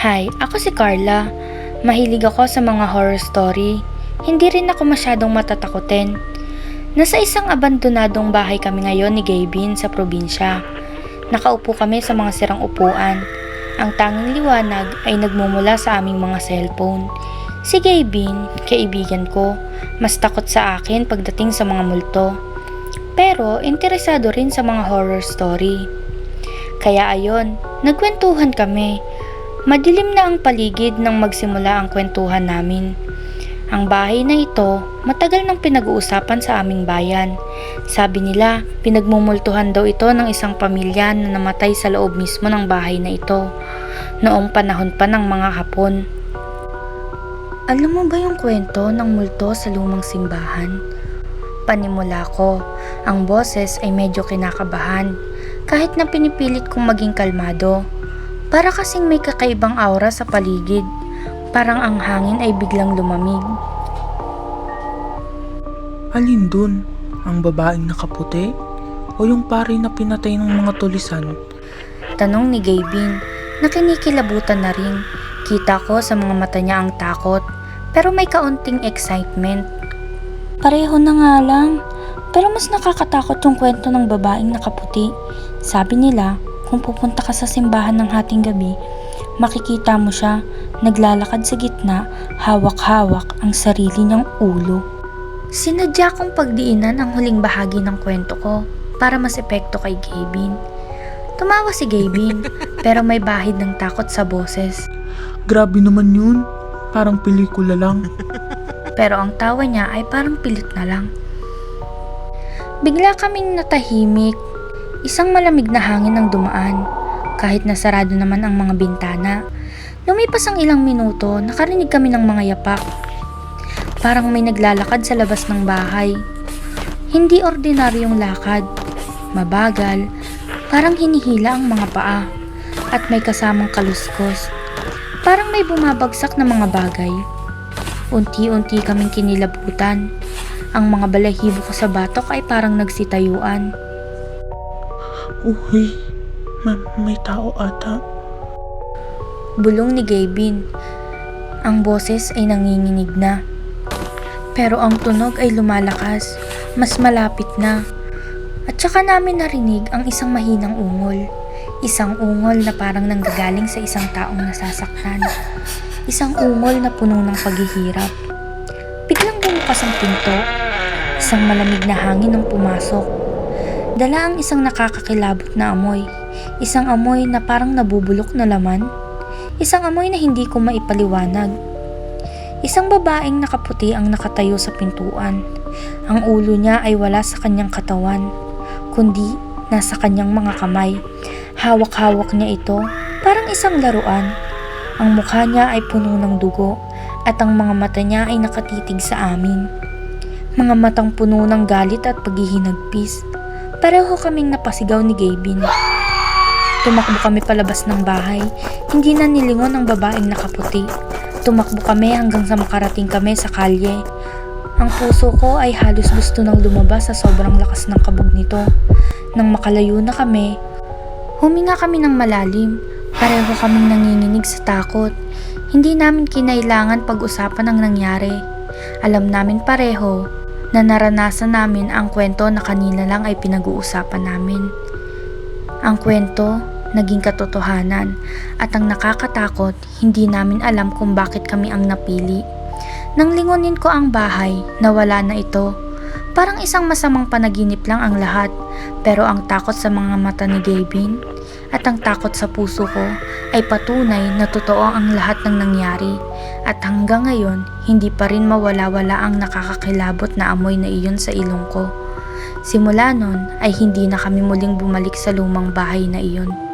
Hi, ako si Carla. Mahilig ako sa mga horror story. Hindi rin ako masyadong matatakutin. Nasa isang abandonadong bahay kami ngayon ni Gabin sa probinsya. Nakaupo kami sa mga sirang upuan. Ang tanging liwanag ay nagmumula sa aming mga cellphone. Si Gabin, kaibigan ko, mas takot sa akin pagdating sa mga multo. Pero interesado rin sa mga horror story. Kaya ayon, nagkwentuhan kami. Madilim na ang paligid nang magsimula ang kwentuhan namin. Ang bahay na ito, matagal nang pinag-uusapan sa aming bayan. Sabi nila, pinagmumultuhan daw ito ng isang pamilya na namatay sa loob mismo ng bahay na ito. Noong panahon pa ng mga hapon. Alam mo ba yung kwento ng multo sa lumang simbahan? Panimula ko, ang boses ay medyo kinakabahan. Kahit na pinipilit kong maging kalmado. Para kasing may kakaibang aura sa paligid. Parang ang hangin ay biglang lumamig. Alin dun? Ang babaeng nakaputi? O yung pari na pinatay ng mga tulisan? Tanong ni Gabin na kinikilabutan na rin. Kita ko sa mga mata niya ang takot pero may kaunting excitement. Pareho na nga lang. Pero mas nakakatakot yung kwento ng babaeng nakaputi. Sabi nila, kung pupunta ka sa simbahan ng hating gabi, makikita mo siya naglalakad sa gitna, hawak-hawak ang sarili niyang ulo. Sinadya kong pagdiinan ang huling bahagi ng kwento ko para mas epekto kay Gabin. Tumawa si Gabin pero may bahid ng takot sa boses. Grabe naman yun. Parang pelikula lang. Pero ang tawa niya ay parang pilit na lang. Bigla kaming natahimik. Isang malamig na hangin ang dumaan. Kahit nasarado naman ang mga bintana. Lumipas ang ilang minuto, nakarinig kami ng mga yapak. Parang may naglalakad sa labas ng bahay. Hindi ordinaryong lakad. Mabagal, parang hinihila ang mga paa. At may kasamang kaluskos. Parang may bumabagsak na mga bagay. Unti-unti kaming kinilabutan. Ang mga balahibo ko sa batok ay parang nagsitayuan. Uy, ma- may tao ata. Bulong ni Gabin. Ang boses ay nanginginig na. Pero ang tunog ay lumalakas, mas malapit na. At saka namin narinig ang isang mahinang ungol. Isang ungol na parang nanggagaling sa isang taong nasasaktan. Isang ungol na puno ng paghihirap. Biglang bumukas ang pinto. Isang malamig na hangin ang pumasok. Dala ang isang nakakakilabot na amoy. Isang amoy na parang nabubulok na laman. Isang amoy na hindi ko maipaliwanag. Isang babaeng nakaputi ang nakatayo sa pintuan. Ang ulo niya ay wala sa kanyang katawan, kundi nasa kanyang mga kamay. Hawak-hawak niya ito, parang isang laruan. Ang mukha niya ay puno ng dugo at ang mga mata niya ay nakatitig sa amin. Mga matang puno ng galit at paghihinagpis. Pareho kaming napasigaw ni Gabin. Tumakbo kami palabas ng bahay. Hindi na nilingon ang babaeng nakaputi. Tumakbo kami hanggang sa makarating kami sa kalye. Ang puso ko ay halos gusto nang lumabas sa sobrang lakas ng kabog nito. Nang makalayo na kami, huminga kami ng malalim. Pareho kaming nanginginig sa takot. Hindi namin kinailangan pag-usapan ang nangyari. Alam namin pareho na naranasan namin ang kwento na kanina lang ay pinag-uusapan namin. Ang kwento, naging katotohanan at ang nakakatakot, hindi namin alam kung bakit kami ang napili. Nang lingunin ko ang bahay, nawala na ito. Parang isang masamang panaginip lang ang lahat, pero ang takot sa mga mata ni Gabin at ang takot sa puso ko ay patunay na totoo ang lahat ng nangyari at hanggang ngayon hindi pa rin mawala-wala ang nakakakilabot na amoy na iyon sa ilong ko. Simula nun ay hindi na kami muling bumalik sa lumang bahay na iyon.